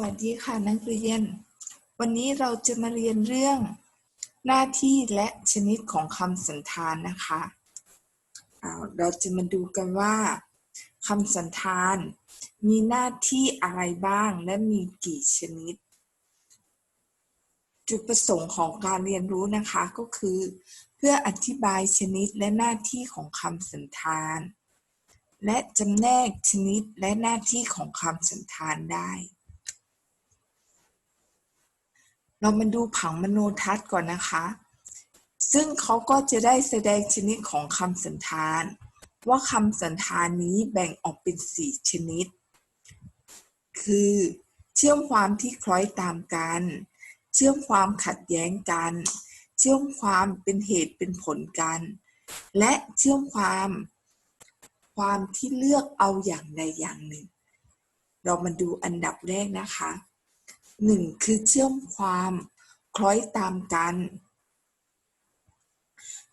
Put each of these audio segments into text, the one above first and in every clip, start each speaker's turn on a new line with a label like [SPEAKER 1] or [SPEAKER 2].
[SPEAKER 1] วัสดีค่ะนักเรียน วันนี้เราจะมาเรียนเรื่อง หน้าที่และชนิดของคำสันธานนะคะเเราจะมาดูกันว่าคำสันธาน มีหน้าที่อะไรบ้างและมีกี่ชนิด จุดประสงค์ของการเรียนรู้นะคะก็คือ เพื่ออธิบายชนิดและหน้าที่ของคำสันธาน และจำแนกชนิดและหน้าที่ของคำสันธานได้ เรามาดูผังมโนทัศน์ก่อนนะคะ ซึ่งเขาก็จะได้แสดงชนิดของคำสันธาน ว่าคำสันธานนี้แบ่งออกเป็นสี่ชนิด คือเชื่อมความที่คล้อยตามกัน เชื่อมความขัดแย้งกัน เชื่อมความเป็นเหตุเป็นผลกัน และเชื่อมความความที่เลือกเอาอย่างใดอย่างหนึ่ง เรามาดูอันดับแรกนะคะ หนึ่งคือเชื่อมความคล้อยตามกัน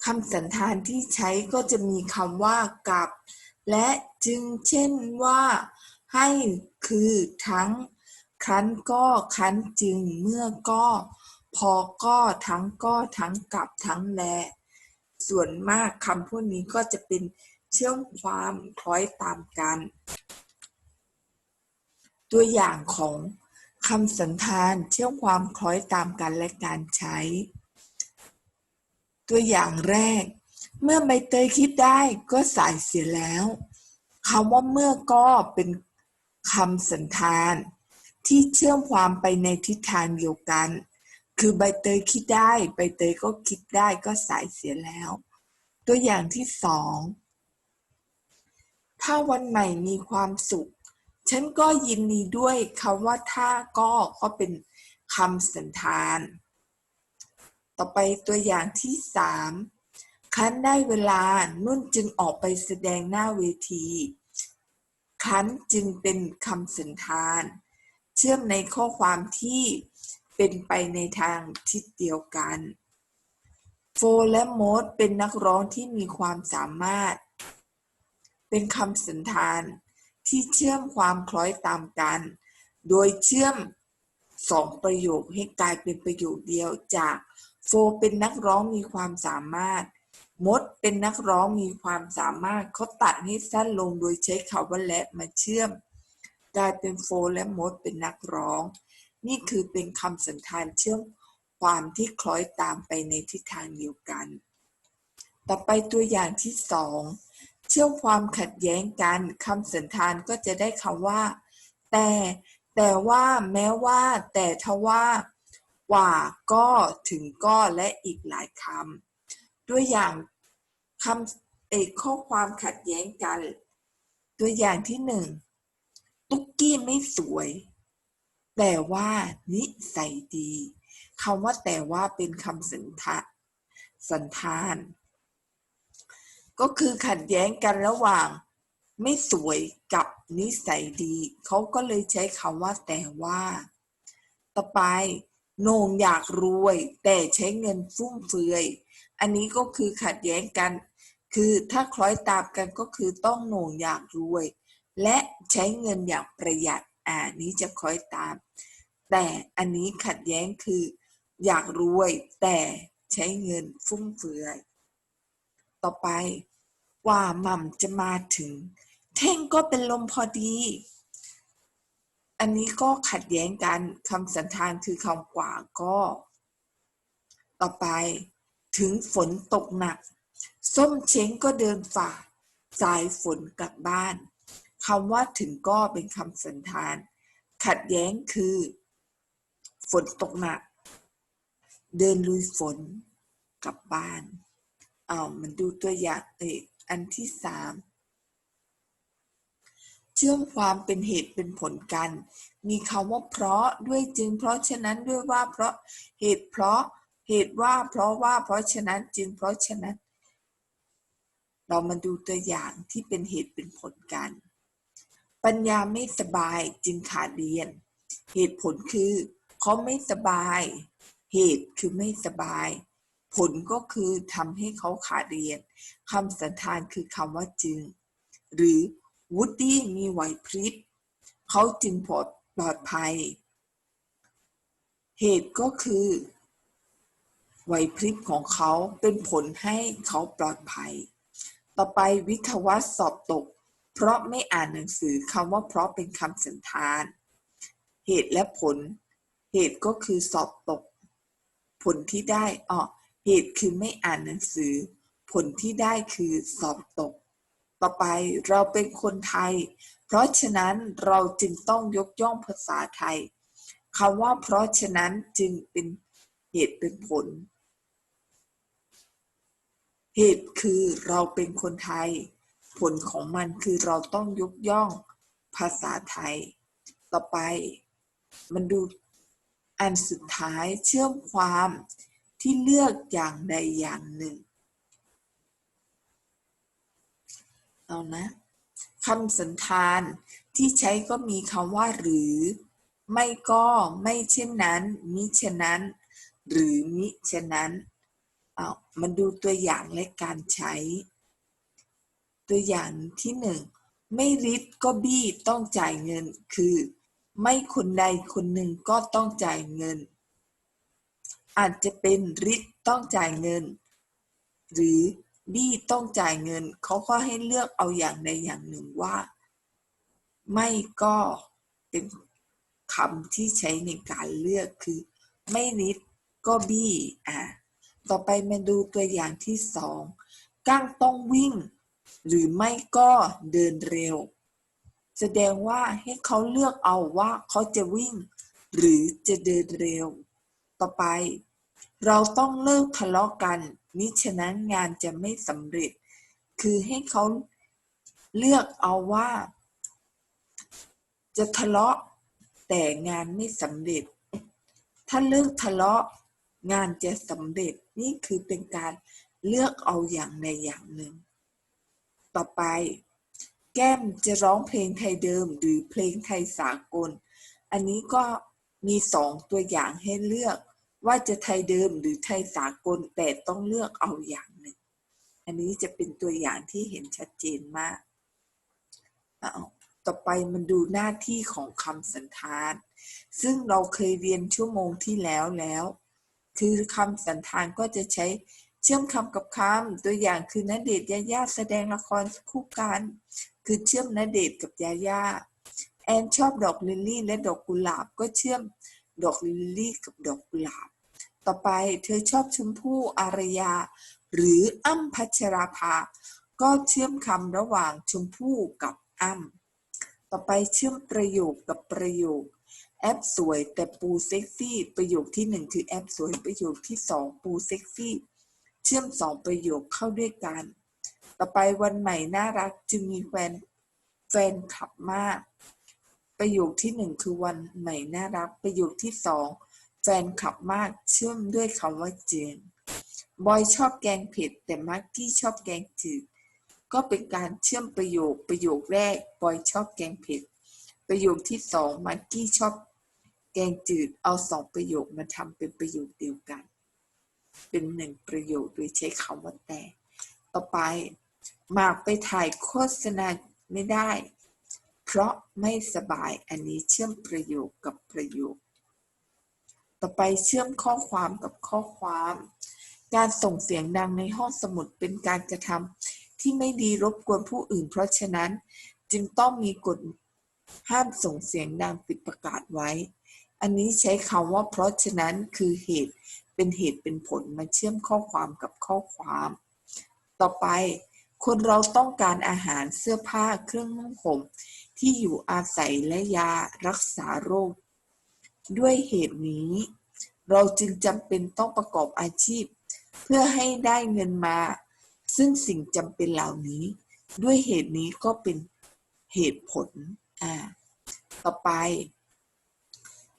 [SPEAKER 1] คำสันธานที่ใช้ก็จะมีคำว่ากับ และจึงเช่นว่า ให้คือทั้งครั้นก็ครั้นจึงเมื่อก็ พอก็ทั้งก็ทั้งกับทั้งแล ส่วนมากคำพวกนี้ก็จะเป็นเชื่อมความคล้อยตามกัน ตัวอย่างของ คำสันธานเชื่อมความคล้อยตามกันและการใช้ ตัวอย่างแรก เมื่อใบเตยคิดได้ก็สายเสียแล้วคำว่าเมื่อก็เป็นคำสันธาน ที่เชื่อมความไปในทิศทางเดียวกัน คือใบเตยคิดได้ ใบเตยก็คิดได้ก็สายเสียแล้ว ตัวอย่างที่สองถ้าวันใหม่มีความสุข ฉันก็ยินดีด้วยคำว่าถ้าก็ก็เป็นคำสันธาน ต่อไปตัวอย่างที่สามคันได้เวลานุ่นจึงออกไปแสดงหน้าเวที คันจึงเป็นคำสันธาน เชื่อมในข้อความที่เป็นไปในทางทิศเดียวกัน โฟและโมดเป็นนักร้องที่มีความสามารถ เป็นคำสันธาน ที่เชื่อมความคล้อยตามกัน โดยเชื่อมสองประโยคให้กลายเป็นประโยคเดียวจากโฟเป็นนักร้องมีความสามารถ มดเป็นนักร้องมีความสามารถเขาตัดให้สั้นลงโดยใช้คำว่าและมาเชื่อม กลายเป็นโฟและมดเป็นนักร้อง นี่คือเป็นคำสันธานเชื่อมความที่คล้อยตามไปในทิศทางเดียวกัน ต่อไปตัวอย่างที่สอง เชื่อมความขัดแย้งกันคำสันธานก็จะได้คำว่า แต่ แต่ว่าแม้ว่า แต่ทว่า กว่าก็ถึงก็และอีกหลายคำตัวอย่างคำเอกข้อความขัดแย้งกัน ตัวอย่างที่หนึ่งตุ๊กกี้ไม่สวย แต่ว่านิสัยดีคำว่าแต่ว่าเป็นคำสันทะสันธาน ก็คือขัดแย้งกันระหว่าง ไม่สวยกับนิสัยดี เขาก็เลยใช้คำว่าแต่ว่า ต่อไปโหนงอยากรวย แต่ใช้เงินฟุ่มเฟือย อันนี้ก็คือขัดแย้งกัน คือถ้าคล้อยตามกันก็คือต้องโหนงอยากรวย และใช้เงินอย่างประหยัด อ่านี้จะคล้อยตาม แต่อันนี้ขัดแย้งคือ อยากรวยแต่ใช้เงินฟุ่มเฟือย ต่อไป ว่าหม่ำจะมาถึง เท่งก็เป็นลมพอดี อันนี้ก็ขัดแย้งกันคำสันธานคือคำกว่าก็ ต่อไปถึงฝนตกหนัก ส้มเช้งก็เดินฝ่า สายฝนกลับบ้านคำว่าถึงก็เป็นคำสันธาน ขัดแย้งคือ ฝนตกหนัก เดินลุยฝนกลับบ้าน เอามันดูตัวอย่างเอก อันที่สามเชื่อมความเป็นเหตุเป็นผลกัน มีคำว่าเพราะด้วยจึง เพราะฉะนั้นด้วยว่าเพราะเหตุเพราะเหตุว่าเพราะว่าเพราะฉะนั้นจึงเพราะฉะนั้น เรามาดูตัวอย่างที่เป็นเหตุเป็นผลกัน ปัญญาไม่สบายจึงขาดเรียน เหตุผลคือเขาไม่สบาย เหตุคือไม่สบาย ผลก็คือทำให้เขาขาดเรียนคำสันธานคือคำว่าจึง หรือวูดดี้มีไหวพริบเขาจึงปลอดปลอดภัย เหตุก็คือไหวพริบของเขาเป็นผลให้เขาปลอดภัย ต่อไปวิทยาวัตสอบตก เพราะไม่อ่านหนังสือคำว่าเพราะเป็นคำสันธาน เหตุและผล เหตุก็คือสอบตก ผลที่ได้อ๋อ เหตุคือไม่อ่านหนังสือ ผลที่ได้คือสอบตก ต่อไปเราเป็นคนไทย เพราะฉะนั้นเราจึงต้องยกย่องภาษาไทยคำว่าเพราะฉะนั้นจึงเป็นเหตุเป็นผล เหตุคือเราเป็นคนไทย ผลของมันคือเราต้องยกย่องภาษาไทย ต่อไป มันดูอันสุดท้ายเชื่อมความ ที่เลือกอย่างใดอย่างหนึ่ง เอานะคำสันธานที่ใช้ก็มีคำว่าหรือ ไม่ก็ไม่เช่นนั้น มิฉะนั้น หรือมิฉะนั้นเอามาดูตัวอย่างและการใช้ ตัวอย่างที่หนึ่งไม่ริดก็บี้ต้องจ่ายเงินคือ ไม่คนใดคนหนึ่งก็ต้องจ่ายเงิน อาจจะเป็นริดต้องจ่ายเงิน หรือบี้ต้องจ่ายเงิน เขาก็ให้เลือกเอาอย่างใดอย่างหนึ่งว่า ไม่ก็เป็นคำที่ใช้ในการเลือกคือ ไม่ริดก็บี้อะต่อไปมาดูตัวอย่างที่สองก้างต้องวิ่ง หรือไม่ก็เดินเร็ว แสดงว่าให้เขาเลือกเอาว่าเขาจะวิ่ง หรือจะเดินเร็ว ต่อไป เราต้องเลิกทะเลาะกัน มิฉะนั้นงานจะไม่สำเร็จ คือให้เขาเลือกเอาว่า จะทะเลาะแต่งานไม่สำเร็จ ถ้าเลิกทะเลาะงานจะสำเร็จนี่คือเป็นการเลือกเอาอย่างใดอย่างหนึ่ง ต่อไป แก้มจะร้องเพลงไทยเดิมหรือเพลงไทยสากล อันนี้ก็มีสองตัวอย่างให้เลือก ว่าจะไทยเดิมหรือไทยสากลแต่ต้องเลือกเอาอย่างหนึ่ง อันนี้จะเป็นตัวอย่างที่เห็นชัดเจนมากเอาต่อไปมันดูหน้าที่ของคำสันธาน ซึ่งเราเคยเรียนชั่วโมงที่แล้วแล้ว คือคำสันธานก็จะใช้เชื่อมคำกับคำตัวอย่างคือณเดชยาย่าแสดงละครคู่กัน คือเชื่อมณเดชกับยาย่าแอนชอบดอกลิลลี่และดอกกุหลาบก็เชื่อม ดอกลิลลี่กับดอกกุหลาบ ต่อไปเธอชอบชมพู่อารยา หรืออ้ำพัชราภา ก็เชื่อมคำระหว่างชมพู่กับอ้ำต่อไปเชื่อมประโยคกับประโยค แอปสวยแต่ปูเซ็กซี่ ประโยคที่หนึ่งคือแอปสวยประโยคที่สองปูเซ็กซี่ เชื่อมสองประโยคเข้าด้วยกัน ต่อไปวันใหม่น่ารักจึงมีแฟนแฟนคลับมาก ประโยคที่หนึ่งคือวันใหม่น่ารัก ประโยคที่สองแฟนคลับมากเชื่อมด้วยคำว่าเจนบอยชอบแกงเผ็ดแต่มักกี้ชอบแกงจืดก็เป็นการเชื่อมประโยคประโยคแรกบอยชอบแกงเผ็ดประโยคที่สองมักกี้ชอบแกงจืดเอาสองประโยคมาทำเป็นประโยคเดียวกัน เป็นหนึ่งประโยคโดยใช้คำว่าแต่ ต่อไปหมากไปถ่ายโฆษณาไม่ได้ เพราะไม่สบายอันนี้เชื่อมประโยคกับประโยค ต่อไปเชื่อมข้อความกับข้อความ การส่งเสียงดังในห้องสมุดเป็นการกระทำที่ไม่ดีรบกวนผู้อื่น เพราะฉะนั้นจึงต้องมีกฎห้ามส่งเสียงดังปิดประกาศไว้ อันนี้ใช้คำว่าเพราะฉะนั้นคือเหตุเป็นเหตุเป็นผลมาเชื่อมข้อความกับข้อความ ต่อไป คนเราต้องการอาหารเสื้อผ้าเครื่องนุ่งห่มที่อยู่อาศัยและยารักษาโรค ด้วยเหตุนี้ เราจึงจำเป็นต้องประกอบอาชีพ เพื่อให้ได้เงินมา ซึ่งสิ่งจำเป็นเหล่านี้ ด้วยเหตุนี้ก็เป็นเหตุผลอ่าต่อไป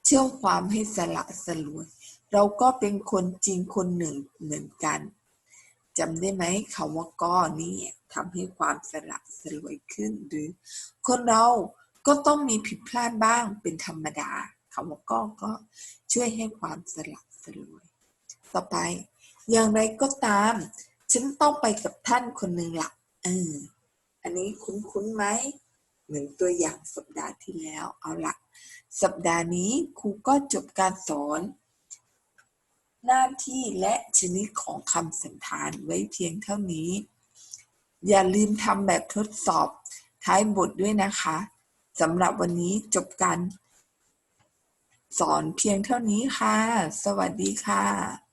[SPEAKER 1] เชื่อความให้สละสลวย เราก็เป็นคนจริงคนหนึ่งเหมือนกัน จำได้ไหมคำว่าก็นี่ทำให้ความสละสลวยขึ้น หรือ คนเราก็ต้องมีผิดพลาดบ้างเป็นธรรมดาคำว่าก็ก็ช่วยให้ความสละสลวย ต่อไป อย่างไรก็ตาม ฉันต้องไปกับท่านคนหนึ่งละเอออันนี้คุ้นๆไหมเหมือนตัวอย่างสัปดาห์ที่แล้วเอาละสัปดาห์นี้ครูก็จบการสอน หน้าที่และชนิดของคำสันธานไว้เพียงเท่านี้ อย่าลืมทำแบบทดสอบท้ายบทด้วยนะคะสำหรับวันนี้จบการสอนเพียงเท่านี้ค่ะ สวัสดีค่ะ